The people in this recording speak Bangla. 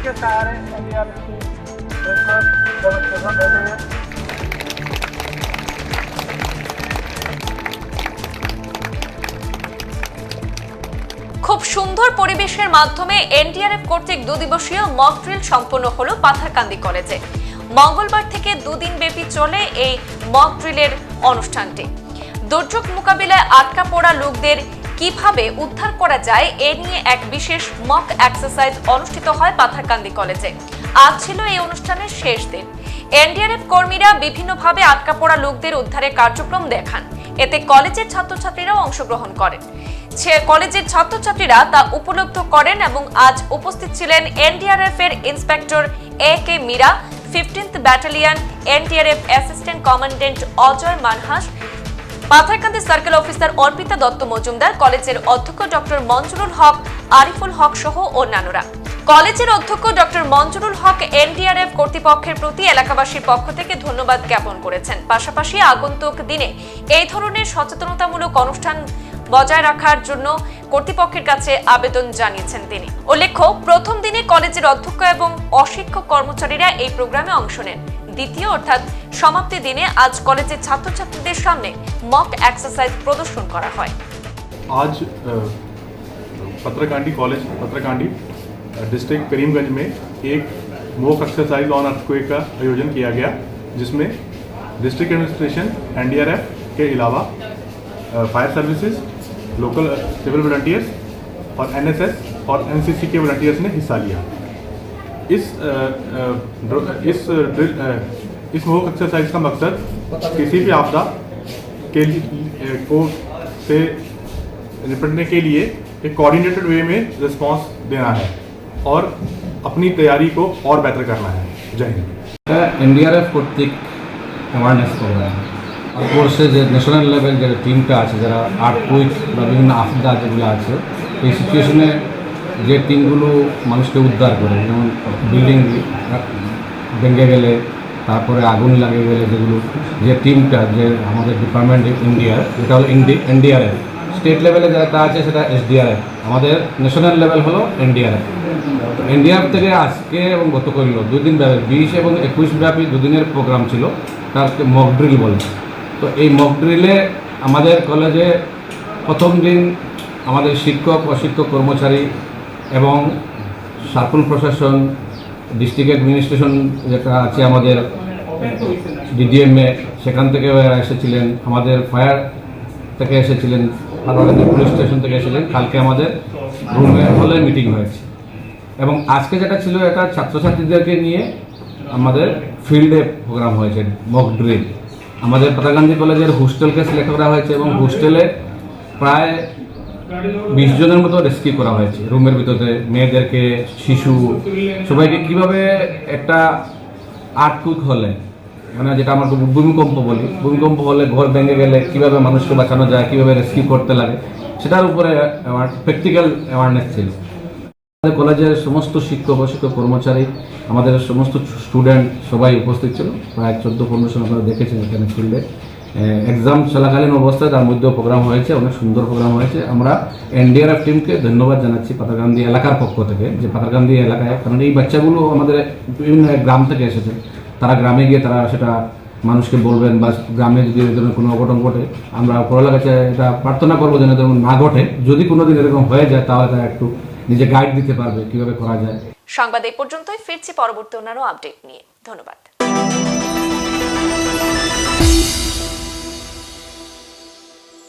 के सहारे एनडीआरएफ की डेमोस्ट्रेशन दे रही है খুব সুন্দর পরিবেশের মাধ্যমে এনডিআরএফ কর্তৃক দুদিবসীয় মক ড্রিল সম্পন্ন হলো পাথারকান্দি কলেজে মঙ্গলবার থেকে দুদিন ব্যাপী চলে এই মক ড্রিলের অনুষ্ঠানটি দুর্যোগ মোকাবিলায় আটকা পড়া লোকদের কীভাবে উদ্ধার করা যায় এ নিয়ে এক বিশেষ মক এক্সারসাইজ অনুষ্ঠিত হয় পাথারকান্দি কলেজে। আজ ছিল এই অনুষ্ঠানের শেষ দিন। এনডিআরএফ কর্মীরা বিভিন্নভাবে আটকা পড়া লোকদের উদ্ধারের কার্যক্রম দেখান। এতে কলেজের ছাত্রছাত্রীরাও অংশগ্রহণ করেন। কলেজের ছাত্রছাত্রীরা তা উপলব্ধ করেন এবং আজ উপস্থিত ছিলেন এনডিআরএফ এর inspector A K Meera fifteenth battalion NDRF assistant commandant Ajay Manhas Patharkandi circle officer Arpita Dutta Majumdar, কলেজের অধ্যক্ষ ডক্টর মঞ্জুরুল হক, আরিফুল হক সহ অন্যান্যরা। কলেজের অধ্যক্ষ ডক্টর মঞ্জুরুল হক এনডিআরএফ কর্তৃপক্ষের প্রতি এলাকাবাসীর পক্ষ থেকে ধন্যবাদ জ্ঞাপন করেছেন। পাশাপাশি আগন্তুক দিনে এই ধরনের সচেতনতামূলক অনুষ্ঠান বজায় রাখার জন্য কর্তৃপক্ষের কাছে আবেদন জানিয়েছেন তিনি। উল্লেখ্য, প্রথম দিনে কলেজের অধ্যক্ষ এবং অশিক্ষক কর্মচারীরা এই প্রোগ্রামে অংশ নেন। দ্বিতীয় অর্থাৎ সমাপ্তি দিনে আজ কলেজের ছাত্রছাত্রীদের সামনে মক এক্সারসাইজ প্রদর্শন করা হয় आज अ, पत्रकांडी कॉलेज पत्रकांडी डिस्ट्रिक्ट करीमगंज में एक मोक एक्सरसाइज ऑन अर्थक्वेक का आयोजन किया गया जिसमें डिस्ट्रिक्ट एडमिनिस्ट्रेशन एनडीआरएफ के अलावा fire services local civil volunteers और एनएसएस और एनसीसी के वॉलंटियर्स ने हिस्सा लिया इस अ, अ, ड्र- इस ड्रिल अ, इस मोक एक्सरसाइज का मकसद किसी भी आपदा के लिए को से निपटने के लिए एक कोऑर्डिनेटेड वे में रिस्पांस देना है और अपनी तैयारी को और बेहतर करना है जय हिंद এটা এনডিআরএফ কর্তৃক অ্যাওয়ারনেস প্রোগ্রাম কোর্সে যে ন্যাশনাল লেভেল যে টিমটা আছে যারা আর্ট কুইক বা বিভিন্ন আফদা যেগুলো আছে এই সিচুয়েশনে যে টিমগুলো মানুষকে উদ্ধার করে যেমন বিল্ডিং ভেঙে গেলে তারপরে আগুন লাগে গেলে যেগুলো, যে টিমটা যে আমাদের ডিপার্টমেন্ট ইন্ডিয়ার এটা হলো এনডিআরএফ স্টেট লেভেলে যেটা আছে, সেটা এসডিআরএফ আমাদের ন্যাশনাল লেভেল হলো এনডিআরএফ এনডিআর থেকে আজকে এবং গতকাল দুই দিন ব্যাপী, বিশ এবং একুশ ব্যাপী দুদিনের প্রোগ্রাম ছিল, তারকে মক ড্রিল বলে। তো এই মকড্রিলে আমাদের কলেজে প্রথম দিন আমাদের শিক্ষক, অশিক্ষক কর্মচারী এবং সার্কুল প্রশাসন ডিস্ট্রিক্ট অ্যাডমিনিস্ট্রেশন যেটা আছে আমাদের ডিডিএমএ সেখান থেকে এসেছিলেন, আমাদের ফায়ার থেকে এসেছিলেন পার্লামেন্টের পুলিশ স্টেশন থেকে এসেছিলেন, কালকে আমাদের রুমে হলে মিটিং হয়েছে। এবং আজকে যেটা ছিল, এটা ছাত্রছাত্রীদেরকে নিয়ে আমাদের ফিল্ডে প্রোগ্রাম হয়েছে মক ড্রিল আমাদের পাতাগান্ধী কলেজের হোস্টেলকে সিলেক্ট করা হয়েছে এবং হোস্টেলে প্রায় বিশ জনের মতো রেস্কিউ করা হয়েছে। রুমের ভিতরে মেয়েদেরকে, শিশু, সবাইকে কীভাবে একটা আটকুক হলে মানে যেটা আমরা ভূমিকম্প বলি, ভূমিকম্প হলে ঘর ভেঙে গেলে কীভাবে মানুষকে বাঁচানো যায়, কীভাবে রেস্কিউ করতে লাগে, সেটার উপরে আমার প্র্যাকটিক্যাল অ্যাওয়ারনেস ছিল। আমাদের কলেজের সমস্ত শিক্ষক, অশিক্ষক, কর্মচারী, আমাদের সমস্ত স্টুডেন্ট সবাই উপস্থিত ছিল। প্রায় চোদ্দ পনেরোশো আপনারা দেখেছেন এখানে ফিল্ডে এক্সাম চলাকালীন অবস্থায় তার মধ্যেও প্রোগ্রাম হয়েছে, অনেক সুন্দর প্রোগ্রাম হয়েছে। আমরা এনডিআরএফ টিমকে ধন্যবাদ জানাচ্ছি পাতারকান্দি এলাকার পক্ষ থেকে যে পাতারকান্দি এলাকায়, কারণ এই বাচ্চাগুলো আমাদের বিভিন্ন গ্রাম থেকে এসেছে। তারা গ্রামে গিয়ে তারা সেটা মানুষকে বলবেন বা গ্রামে যদি ধরনের কোনো অঘটন ঘটে, আমরা উপরওয়ালার কাছে এটা প্রার্থনা করব যেন এরকম না ঘটে। যদি কোনো দিন এরকম হয়ে যায়, তাহলে তারা একটু নিজে গাইড দিতে পারবে কীভাবে করা যায়। সংবাদ এই পর্যন্তই, ফিরছি পরবর্তী অন্যান্য আপডেট নিয়ে। ধন্যবাদ।